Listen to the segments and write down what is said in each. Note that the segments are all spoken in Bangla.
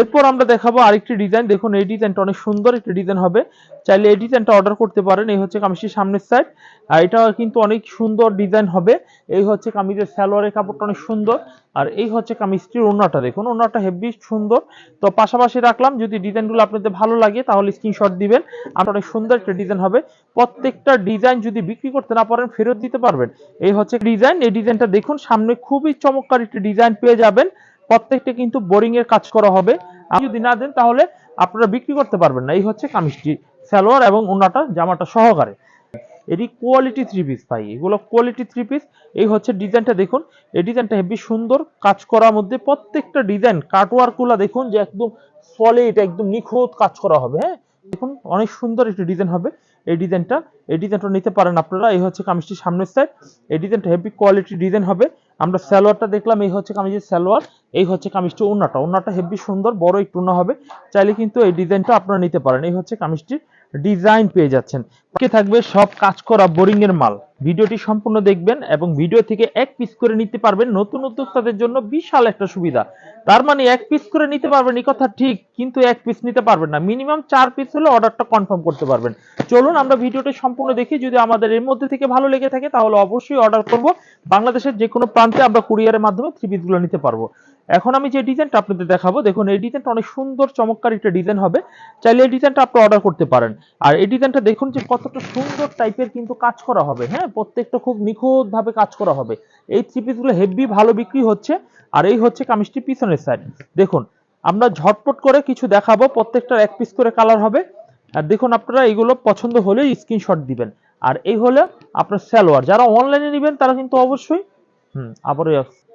এরপর আমরা দেখাবো আরেকটি ডিজাইন দেখুন, এই ডিজাইনটা অনেক সুন্দর একটি ডিজাইন হবে। চাইলে এই ডিজাইনটা অর্ডার করতে পারেন। এই হচ্ছে কামিজটির সামনের সাইড আর এটা কিন্তু অনেক সুন্দর ডিজাইন হবে। এই হচ্ছে কামিজের সালোয়ারের কাপড়টা অনেক সুন্দর। আর এই হচ্ছে কামিজটির ওড়নাটা। দেখুন, ওড়নাটা হেভি সুন্দর। তো পাশাপাশি রাখলাম, যদি ডিজাইনগুলো আপনাদের ভালো লাগে, তাহলে স্ক্রিনশট দিবেন। আর অনেক সুন্দর একটা ডিজাইন হবে। প্রত্যেকটা ডিজাইন যদি বিক্রি করতে না পারেন, ফেরত দিতে পারবেন। এই হচ্ছে ডিজাইন এই ডিজাইনটা দেখুন, সামনে খুবই চমৎকার একটি ডিজাইন পেয়ে যাবেন। প্রত্যেকটা কিন্তু বোরিং এর কাজ করা হবে। আপনি যদি না দেন, তাহলে আপনারা বিক্রি করতে পারবেন না। এই হচ্ছে কামিজটি, সালোয়ার এবং ওনাটা জামাটা সহকারে। এটি কোয়ালিটি থ্রি পিস ভাই। এগুলো কোয়ালিটি থ্রি পিস এই হচ্ছে ডিজাইনটা দেখুন। এই ডিজাইনটা হেভি সুন্দর কাজ করার মধ্যে প্রত্যেকটা ডিজাইন কাটওয়ার্কগুলা দেখুন যে একদম সলিড একদম নিখুঁত কাজ করা হবে হ্যাঁ? দেখুন, অনেক সুন্দর একটি ডিজাইন হবে। এই ডিজাইনটা এই ডিজাইনটা নিতে পারেন আপনারা। এই হচ্ছে কামিজটির সামনের সাইড এই ডিজাইনটা হেভি কোয়ালিটি ডিজাইন হবে। আমরা স্যালোয়ারটা দেখলাম, এই হচ্ছে কামিজের স্যালোয়ার এই হচ্ছে কামিজটি ওনাটা ওনাটা হেভি সুন্দর, বড় একটু উন্না হবে। চাইলে কিন্তু এই ডিজাইনটা আপনারা নিতে পারেন। এই হচ্ছে কামিজটির ডিজাইন পেয়ে যাচ্ছেন। থাকবে? সব কাজ করা বোরিং এর মাল। ভিডিওটি সম্পূর্ণ দেখবেন এবং ভিডিও থেকে এক পিস করে নিতে পারবেন নতুন উদ্যোক্তাদের জন্য বিশাল একটা সুবিধা। তার মানে এক পিস করে নিতে পারবেন, এই কথা ঠিক, কিন্তু এক পিস নিতে পারবেন না। মিনিমাম চার পিস হলে অর্ডারটা কনফার্ম করতে পারবেন। চলুন আমরা ভিডিওটি সম্পূর্ণ দেখি। যদি আমাদের এর মধ্যে থেকে ভালো লেগে থাকে, তাহলে অবশ্যই অর্ডার করব। বাংলাদেশের যে কোনো প্রান্তে আমরা কুরিয়ারের মাধ্যমে থ্রি পিসগুলো নিতে পারব। এখন আমি যে ডিজাইনটা আপনাদের দেখাবো, দেখুন, এই ডিজাইনটা অনেক সুন্দর, চমৎকার একটা ডিজাইন হবে। চাইলে এই ডিজাইনটা আপনি অর্ডার করতে পারেন। আর এই ডিজাইনটা দেখুন যে কতটা সুন্দর টাইপের কিন্তু কাজ করা হবে হ্যাঁ? প্রত্যেকটা খুব নিখুঁতভাবে কাজ করা হবে। এই থ্রি পিসগুলো হেভি ভালো বিক্রি হচ্ছে, আর এই হচ্ছে কামিজটি পিছনের সাইড দেখুন, আমরা ঝটপট করে কিছু দেখাবো প্রত্যেকটার এক পিস করে কালার হবে। আর দেখুন আপনারা এইগুলো পছন্দ হলে স্ক্রিনশট দিবেন। আর এই হলে আপনার সালোয়ার যারা অনলাইনে নেবেন তারা কিন্তু অবশ্যই, হুম, আবারও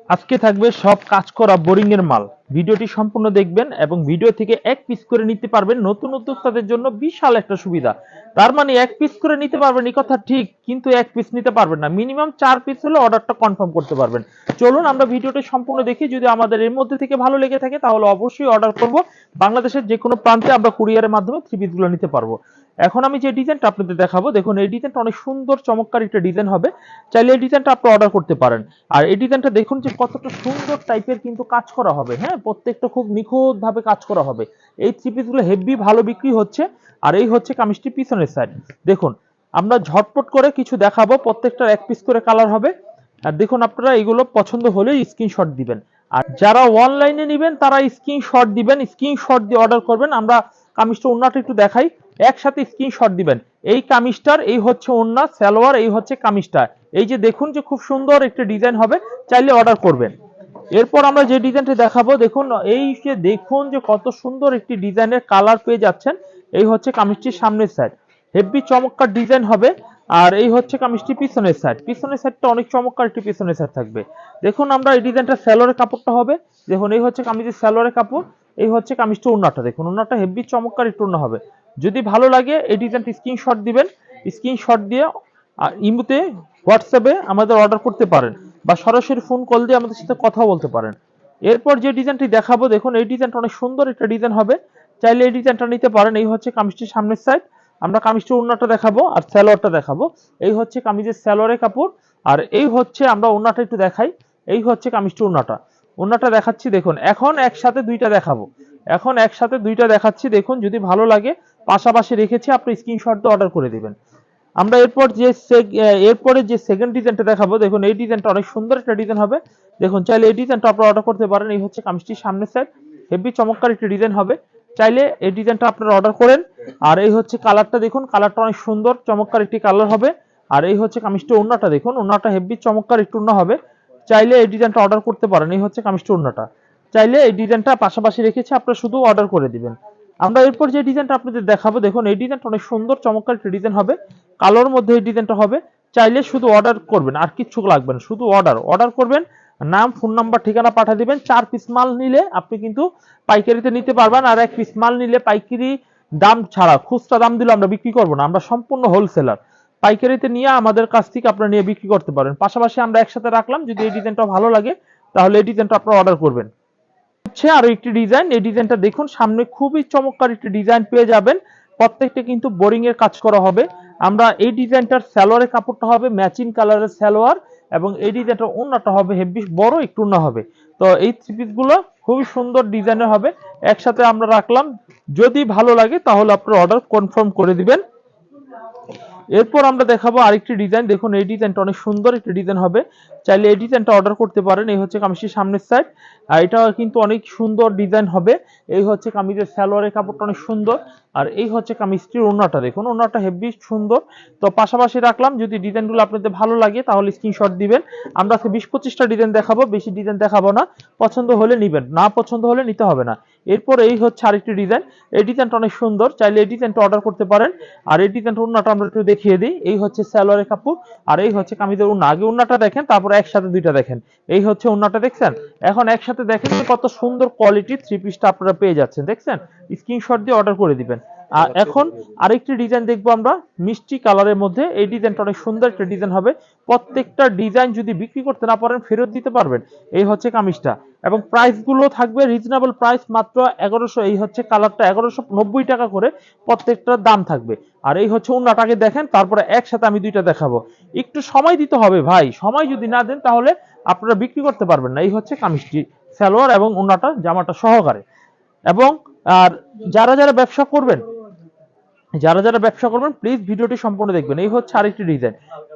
আজকে থাকবে সব কাজ করা বোরিং এর মাল। ভিডিওটি সম্পূর্ণ দেখবেন এবং ভিডিও থেকে এক পিস করে নিতে পারবেন নতুন উদ্যোক্তাদের জন্য বিশাল একটা সুবিধা। তার মানে এক পিস করে নিতে পারবেন, এই কথা ঠিক, কিন্তু এক পিস নিতে পারবেন না। মিনিমাম চার পিস হলে অর্ডারটা কনফার্ম করতে পারবেন। চলুন আমরা ভিডিওটি সম্পূর্ণ দেখি। যদি আমাদের এর মধ্যে থেকে ভালো লেগে থাকে, তাহলে অবশ্যই অর্ডার করব। বাংলাদেশের যে কোনো প্রান্তে আমরা কুরিয়ারের মাধ্যমে থ্রি পিসগুলো নিতে পারব। এখন আমি যে ডিজাইনটা আপনাদের দেখাবো, দেখুন, এই ডিজাইনটা অনেক সুন্দর, চমৎকার একটা ডিজাইন হবে। চাইলে এই ডিজাইনটা আপনি অর্ডার করতে পারেন। আর এই ডিজাইনটা দেখুন যে কতটা সুন্দর টাইপের কিন্তু কাজ করা হবে হ্যাঁ? প্রত্যেকটা খুব নিখুঁতভাবে কাজ করা হবে। এই থ্রি পিসগুলো হেভি ভালো বিক্রি হচ্ছে। আর এই হচ্ছে কামিজটি পিছনের সাইড দেখুন, আমরা ঝটপট করে কিছু দেখাবো, প্রত্যেকটার এক পিস করে কালার হবে। আর দেখুন, আপনারা এগুলো পছন্দ হলে স্ক্রিনশট দিবেন। আর যারা অনলাইনে নেবেন, তারা স্ক্রিনশট দিবেন স্ক্রিনশট দিয়ে অর্ডার করবেন। আমরা কামিজটা ওন্নাটা একটু দেখাই। একসাথে স্ক্রিনশট দিবেন। এই কামিজটার, এই হচ্ছে ওন্না সালোয়ার, এই হচ্ছে কামিজটা। এই যে দেখুন যে খুব সুন্দর একটা ডিজাইন হবে, চাইলে অর্ডার করবেন। এরপর আমরা যে ডিজাইনটা দেখাবো, দেখুন, এই যে দেখুন যে কত সুন্দর একটি ডিজাইনের কালার পেয়ে যাচ্ছেন, এই হচ্ছে কামিজটির সামনের সাইড হেভি চমৎকার ডিজাইন হবে, আর এই হচ্ছে কামিজটি পিছনের সাইড পিছনের সাইডটা অনেক চমৎকার একটি পিছনের সাইড থাকবে। দেখুন, আমরা এই ডিজাইনটা স্যালোয়ারের কাপড়টা হবে। দেখুন, এই হচ্ছে কামিজের স্যালোয়ারের কাপড়, এই হচ্ছে কামিজটা ওন্নাটা দেখুন ওন্নাটা হেভি চমৎকার একটু ওন্না হবে। যদি ভালো লাগে, এই ডিজাইনটা স্ক্রিনশট দিবেন। স্ক্রিনশট দিয়ে ইমুতে, হোয়াটসঅ্যাপে আমাদের অর্ডার করতে পারেন বা সরাসরি ফোন কল দিয়ে আমাদের সাথে কথা বলতে পারেন। এরপর যে ডিজাইনটি দেখাবো, দেখুন, এই ডিজাইনটা অনেক সুন্দর একটা ডিজাইন হবে। চাইলে এই ডিজাইনটা নিতে পারেন, এই হচ্ছে কামিজটির সামনের সাইড আমরা কামিজটির ওন্নাটা দেখাবো আর স্যালোয়ারটা দেখাবো। এই হচ্ছে কামিজের স্যালোয়ারের কাপড় আর এই হচ্ছে আমরা ওন্নাটা একটু দেখাই। এই হচ্ছে কামিজটির ওন্নাটা ওন্নাটা দেখাচ্ছি, দেখুন, এখন একসাথে দুইটা দেখাবো। এখন একসাথে দুইটা দেখাচ্ছি, দেখুন, যদি ভালো লাগে পাশাপাশি রেখেছি, আপনি স্ক্রিনশট দিয়ে অর্ডার করে দিবেন। আমরা এরপর যে এরপরে যে সেকেন্ড ডিজাইনটা দেখাবো, দেখুন এই ডিজাইনটা অনেক সুন্দর একটা ডিজাইন হবে। দেখুন, চাইলে এই ডিজাইনটা আপনারা অর্ডার করতে পারেন, এই হচ্ছে কামিজটির সামনের সাইড হেভি চমৎকার একটি ডিজাইন হবে। চাইলে এই ডিজাইনটা আপনারা অর্ডার করেন। আর এই হচ্ছে কালারটা দেখুন কালারটা অনেক সুন্দর, চমৎকার একটি কালার হবে। আর এই হচ্ছে কামিজটা ওন্নাটা দেখুন ওন্নাটা হেভি চমৎকার একটু ওন্না হবে। চাইলে এই ডিজাইনটা অর্ডার করতে পারেন, এই হচ্ছে কামিজটা ওন্নাটা চাইলে এই ডিজাইনটা পাশাপাশি রেখেছি, আপনারা শুধু অর্ডার করে দিবেন। আমরা এরপর যে ডিজাইনটা আপনাদের দেখাবো, দেখুন, এই ডিজাইনটা অনেক সুন্দর, চমৎকার একটা ডিজাইন হবে। কালোর মধ্যে এই ডিজাইনটা হবে। চাইলে শুধু অর্ডার করবেন, আর কিচ্ছু লাগবে না, শুধু অর্ডার অর্ডার করবেন, নাম ফোন নাম্বার ঠিকানা পাঠিয়ে দিবেন, চার পিস মাল নিলে আপনি কিন্তু পাইকারিতে নিতে পারবেন, আর এক পিস মাল নিলে পাইকারি দাম ছাড়া, খুচরা দাম দিলে আমরা বিক্রি করব না, আমরা সম্পূর্ণ হোলসেলার পাইকারিতে নিয়ে আমাদের কাছ থেকে আপনারা নিয়ে বিক্রি করতে পারেন। পাশাপাশি আমরা একসাথে রাখলাম, যদি এই ডিজাইনটা ভালো লাগে, তাহলে এই ডিজাইনটা আপনারা অর্ডার করবেন। হচ্ছে আরও একটি ডিজাইন। এই ডিজাইনটা দেখুন, সামনে খুবই চমৎকার একটি ডিজাইন পেয়ে যাবেন। প্রত্যেকটা কিন্তু বোরিং এর কাজ করা হবে। আমরা এই ডিজাইনটার সালোয়ারের কাপড়টা হবে ম্যাচিং কালারের সালোয়ার এবং এই ডিজাইনটার ওন্নাটা হবে হেভি বড়, একটু ওন্না হবে। তো এই থ্রি পিসগুলো খুবই সুন্দর ডিজাইনের হবে। একসাথে আমরা রাখলাম। যদি ভালো লাগে তাহলে আপনার অর্ডার কনফার্ম করে দিবেন। এরপর আমরা দেখাবো আরেকটি ডিজাইন দেখুন, এই ডিজাইনটা অনেক সুন্দর একটি ডিজাইন হবে। চাইলে এই ডিজাইনটা অর্ডার করতে পারেন। এই হচ্ছে কামিজটির সামনের সাইড আর এটা কিন্তু অনেক সুন্দর ডিজাইন হবে। এই হচ্ছে কামিজের সালোয়ারের কাপড়টা অনেক সুন্দর। আর এই হচ্ছে কামিজটির ওড়নাটা। দেখুন, ওড়নাটা হেভি সুন্দর। তো পাশাপাশি রাখলাম, যদি ডিজাইনগুলো আপনাদের ভালো লাগে, তাহলে স্ক্রিনশট দিবেন। আমরা আজকে বিশ পঁচিশটা ডিজাইন দেখাবো। বেশি ডিজাইন দেখাবো না। পছন্দ হলে নিবেন। না পছন্দ হলে নিতে হবে না। এরপর এই হচ্ছে আরেকটি ডিজাইন এই ডিজাইনটা অনেক সুন্দর, চাইলে এই ডিজাইনটা অর্ডার করতে পারেন। আর এই ডিজাইনটা উন্নাটা আমরা একটু দেখিয়ে দিই। এই হচ্ছে সালোয়ারের কাপড় আর এই হচ্ছে কামিজের উন্না আগে উন্নাটা দেখেন, তারপর একসাথে দুইটা দেখেন। এই হচ্ছে উন্নাটা দেখছেন? এখন একসাথে দেখেন কত সুন্দর কোয়ালিটি থ্রি পিসটা আপনারা পেয়ে যাচ্ছেন, দেখছেন? স্ক্রিনশট দিয়ে অর্ডার করে দিবেন। আর এখন আরেকটি ডিজাইন দেখব আমরা। মিষ্টি কালারের মধ্যে। এই ডিজাইনটা অনেক সুন্দর একটা ডিজাইন হবে। প্রত্যেকটা ডিজাইন যদি বিক্রি করতে না পারেন ফেরত দিতে পারবেন। এই হচ্ছে কামিজটা। এবং প্রাইসগুলো থাকবে রিজনেবল প্রাইস মাত্র এগারোশো। এই হচ্ছে কালারটা এগারোশো নব্বই টাকা করে প্রত্যেকটার দাম থাকবে। আর এই হচ্ছে অন্যটাকে দেখেন তারপরে একসাথে আমি দুইটা দেখাবো। একটু সময় দিতে হবে ভাই। সময় যদি না দেন তাহলে আপনারা বিক্রি করতে পারবেন না। এই হচ্ছে কামিজটি। সালোয়ার এবং অন্যটা জামাটা সহকারে। এবং আর যারা যারা ব্যবসা করবেন যারা যারা ব্যবসা করবেন প্লিজ ভিডিওটি সম্পূর্ণ দেখবেন। এই হচ্ছে আরেকটি ডিজাইন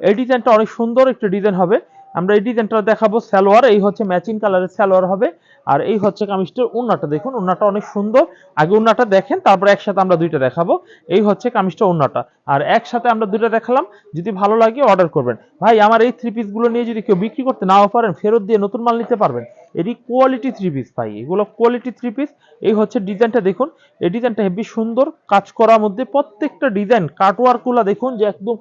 এই ডিজাইনটা অনেক সুন্দর একটি ডিজাইন হবে। আমরা এই ডিজাইনটা দেখাবো সালোয়ার। এই হচ্ছে ম্যাচিং কালারের সালোয়ার হবে। আর এই হচ্ছে কামিজটার উন্নাটা। দেখুন, উন্নাটা অনেক সুন্দর। আগে উন্নাটা দেখেন, তারপর একসাথে আমরা দুইটা দেখাবো। এই হচ্ছে কামিজটা উন্নাটা। আর একসাথে আমরা দুইটা দেখালাম। যদি ভালো লাগে অর্ডার করবেন। ভাই, আমার এই থ্রি পিসগুলো নিয়ে যদি কেউ বিক্রি করতে নাও পারেন, ফেরত দিয়ে নতুন মাল নিতে পারবেন। এটি কোয়ালিটি থ্রি পিস ভাই। এগুলো কোয়ালিটি থ্রি পিস এই হচ্ছে ডিজাইনটা দেখুন। এই ডিজাইনটা হেভি সুন্দর। কাজ করার মধ্যে প্রত্যেকটা ডিজাইন কাটওয়ার্কগুলো দেখুন যে একদম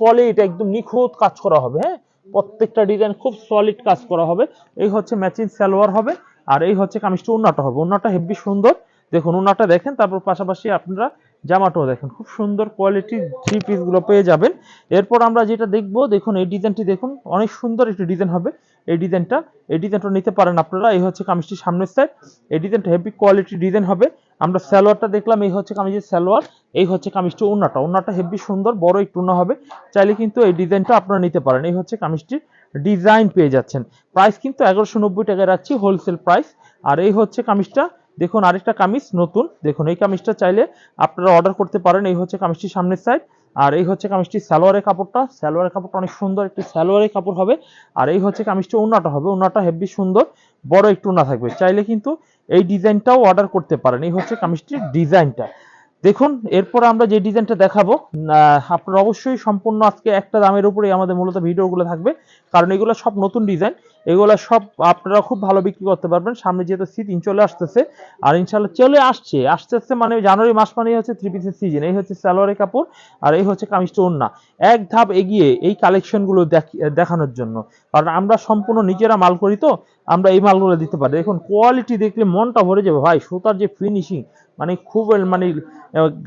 সলিড একদম নিখুঁত কাজ করা হবে হ্যাঁ? প্রত্যেকটা ডিজাইন খুব সলিড কাজ করা হবে। এই হচ্ছে ম্যাচিং সালোয়ার হবে আর এই হচ্ছে কামিজটা উন্নাটা হবে। উন্নাটা হেভি সুন্দর। দেখুন উন্নাটা দেখেন। তারপর পাশাপাশি আপনারা জামাটাও দেখেন, খুব সুন্দর কোয়ালিটি থ্রি পিসগুলো পেয়ে যাবেন। এরপর আমরা যেটা দেখব, দেখুন, এই ডিজাইনটি দেখুন, অনেক সুন্দর একটি ডিজাইন হবে। এই ডিজাইনটা এই ডিজাইনটা নিতে পারেন আপনারা, এই হচ্ছে কামিজটি সামনের সাইড এই ডিজাইনটা হেভি কোয়ালিটি ডিজাইন হবে। আমরা সালোয়ারটা দেখলাম, এই হচ্ছে কামিজের সালোয়ার, এই হচ্ছে কামিজটি ওন্নাটা ওন্নাটা হেভি সুন্দর, বড় একটু ওন্না হবে। চাইলে কিন্তু এই ডিজাইনটা আপনারা নিতে পারেন। এই হচ্ছে কামিজটির ডিজাইন পেয়ে যাচ্ছেন। প্রাইস কিন্তু এগারোশো টাকায় রাখছি হোলসেল প্রাইস আর এই হচ্ছে কামিজটা দেখুন, আরেকটা কামিজ নতুন। দেখুন, এই কামিজটা চাইলে আপনারা অর্ডার করতে পারেন। এই হচ্ছে কামিজটির সামনের সাইড আর এই হচ্ছে কামিজটি সালোয়ারের কাপড়টা। সালোয়ারের কাপড়টা অনেক সুন্দর, একটি সালোয়ারের কাপড় হবে। আর এই হচ্ছে কামিজটি ওনাটা হবে। ওনাটা হেভি সুন্দর, বড় একটু উন্না থাকবে। চাইলে কিন্তু এই ডিজাইনটাও অর্ডার করতে পারেন। এই হচ্ছে কামিজটির ডিজাইনটা। দেখুন, এরপর আমরা যে ডিজাইনটা দেখাবো আপনারা অবশ্যই সম্পূর্ণ আজকে একটা দামের উপরেই আমাদের মূলত ভিডিওগুলো থাকবে, কারণ এগুলো সব নতুন ডিজাইন, এগুলো সব আপনারা খুব ভালো বিক্রি করতে পারবেন, সামনে যেহেতু সিজন চলে আসতেছে, আর ইনশাল্লাহ চলে আসছে, আসতে আসতে মানে জানুয়ারি মাস মানে হচ্ছে থ্রি পিসের সিজন এই হচ্ছে সালোয়ারের কাপড়, আর এই হচ্ছে কামিজটা ওন্না এক ধাপ এগিয়ে এই কালেকশনগুলো দেখ- দেখানোর জন্য, কারণ আমরা সম্পূর্ণ নিজেরা মাল করি তো আমরা এই মালগুলো দিতে পারি। দেখুন কোয়ালিটি দেখলে মনটা ভরে যাবে। ভাই, সুতার যে ফিনিশিং মানে খুব মানে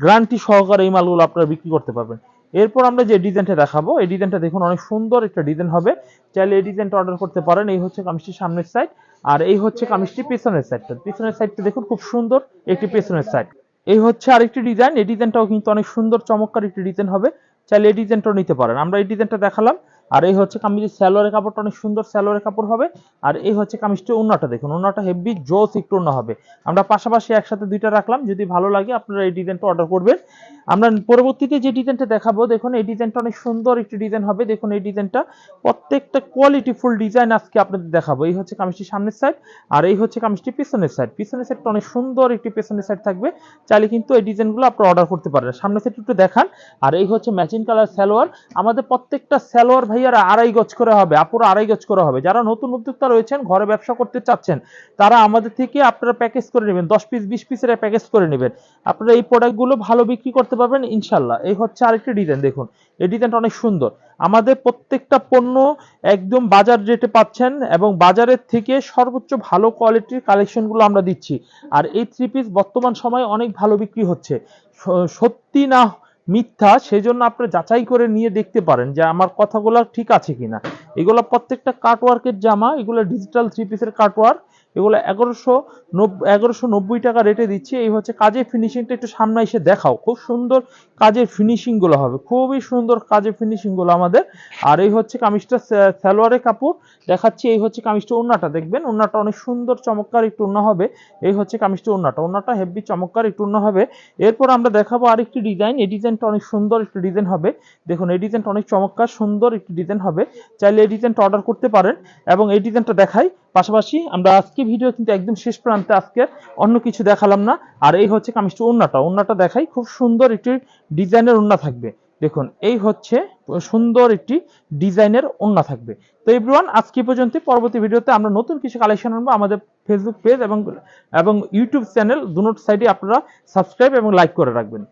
গ্রান্টি সহকারে এই মালগুলো আপনারা বিক্রি করতে পারবেন। এরপর আমরা যে ডিজাইনটা দেখাবো, এই ডিজাইনটা দেখুন, অনেক সুন্দর একটা ডিজাইন হবে। চাইলে এই ডিজাইনটা অর্ডার করতে পারেন। এই হচ্ছে কামিজটির সামনের সাইড আর এই হচ্ছে কামিজটি পেছনের সাইডটা পেছনের সাইডটা দেখুন, খুব সুন্দর একটি পেছনের সাইড এই হচ্ছে আরেকটি ডিজাইন এই ডিজাইনটাও কিন্তু অনেক সুন্দর, চমৎকার একটি ডিজাইন হবে। চাইলে এই ডিজাইনটাও নিতে পারেন। আমরা এই ডিজাইনটা দেখালাম। আর এই হচ্ছে কামিজের স্যালোয়ারের কাপড়টা, অনেক সুন্দর স্যালোয়ারের কাপড় হবে। আর এই হচ্ছে কামিজটি ওন্নাটা দেখুন ওন্নাটা হেভি জোস একটু ওন্না হবে। আমরা পাশাপাশি একসাথে দুইটা রাখলাম, যদি ভালো লাগে আপনারা এই ডিজাইনটা অর্ডার করবেন। আমরা পরবর্তীতে যে ডিজাইনটা দেখাবো, দেখুন এই ডিজাইনটা অনেক সুন্দর একটি ডিজাইন হবে। দেখুন এই ডিজাইনটা প্রত্যেকটা কোয়ালিটি ফুল ডিজাইন আজকে আপনাদের দেখাবো। এই হচ্ছে কামিজটির সামনের সাইড আর এই হচ্ছে কামিজটি পিছনের সাইড পিছনের সাইডটা অনেক সুন্দর একটি পিছনের সাইড থাকবে। চাইলে কিন্তু এই ডিজাইনগুলো আপনারা অর্ডার করতে পারেন। সামনের সাইড একটু দেখান। আর এই হচ্ছে ম্যাচিং কালার সালোয়ার। আমাদের প্রত্যেকটা সালোয়ার ভাইয়ারা আড়াই গজ করে হবে, আপুরা আড়াই গজ করে হবে। যারা নতুন উদ্যোক্তা রয়েছেন, ঘরে ব্যবসা করতে চাচ্ছেন, তারা আমাদের থেকে আপনারা প্যাকেজ করে নেবেন, দশ পিস বিশ পিসের প্যাকেজ করে নেবেন। আপনারা এই প্রোডাক্টগুলো ভালো বিক্রি করতে পারবেন ইনশাল্লাহ এই হচ্ছে আরেকটি ডিজাইন দেখুন। এই ডিজাইনটা অনেক সুন্দর। আমাদের প্রত্যেকটা পণ্য একদম বাজার রেটে পাচ্ছেন এবং বাজারের থেকে সর্বোচ্চ ভালো কোয়ালিটির কালেকশনগুলো আমরা দিচ্ছি। আর এই থ্রি পিস বর্তমান সময়ে অনেক ভালো বিক্রি হচ্ছে। সত্যি না মিথ্যা সেই জন্য আপনি যাচাই করে নিয়ে দেখতে পারেন যে আমার কথাগুলো ঠিক আছে কিনা। এগুলো প্রত্যেকটা কাটওয়ার্কের জামা, এগুলো ডিজিটাল থ্রি পিসের কাটওয়ার্ক এগুলো এগারোশো এগারোশো নব্বই টাকা রেটে দিচ্ছি। এই হচ্ছে কাজের ফিনিশিংটা একটু সামনে এসে দেখাও। খুব সুন্দর কাজের ফিনিশিংগুলো হবে। খুবই সুন্দর কাজের ফিনিশিংগুলো আমাদের। আর এই হচ্ছে কামিজটা সালোয়ারের কাপড়। দেখাচ্ছি, এই হচ্ছে কামিজটা ওন্নাটা দেখবেন ওন্নাটা অনেক সুন্দর, চমৎকার একটু ওন্না হবে। এই হচ্ছে কামিজটা ওন্নাটা ওন্নাটা হেভি চমৎকার একটু ওন্না হবে। এরপর আমরা দেখাবো আরেকটি ডিজাইন এই ডিজাইনটা অনেক সুন্দর একটি ডিজাইন হবে। দেখুন, এই ডিজাইনটা অনেক চমৎকার, সুন্দর একটি ডিজাইন হবে। চাইলে এই ডিজাইনটা অর্ডার করতে পারেন। এবং এই ডিজাইনটা দেখাই। পাশাপাশি আমরা আজকে ভিডিও কিন্তু একদম শেষ প্রান্তে আজকে অন্য কিছু দেখালাম না। আর এই হচ্ছে কামিজটা ওন্নাটা ওন্নাটা দেখাই খুব সুন্দর একটি ডিজাইনের ওন্না থাকবে। দেখুন, এই হচ্ছে সুন্দর একটি ডিজাইনের ওন্না থাকবে। তো এভরিওয়ান আজকে পর্যন্ত, পরবর্তী ভিডিওতে আমরা নতুন কিছু কালেকশন আনব। আমাদের ফেসবুক পেজ এবং এবং ইউটিউব চ্যানেল দুনোট সাইডে আপনারা সাবস্ক্রাইব এবং লাইক করে রাখবেন।